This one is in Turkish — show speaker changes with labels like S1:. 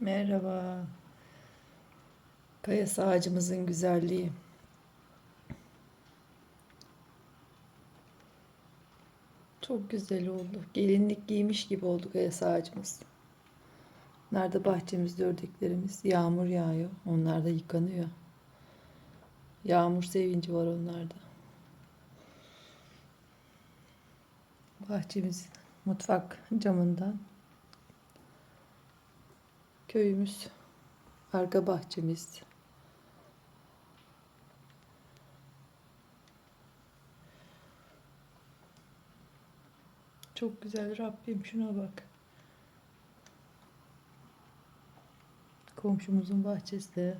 S1: Merhaba. Kayası ağacımızın güzelliği. Çok güzel oldu. Gelinlik giymiş gibi oldu kayası ağacımız. Nerede bahçemizde ördeklerimiz. Yağmur yağıyor. Onlar da yıkanıyor. Yağmur sevinci var onlarda. Bahçemiz mutfak camından köyümüz arka bahçemiz. Çok güzel Rabbim şuna bak. Komşumuzun bahçesi de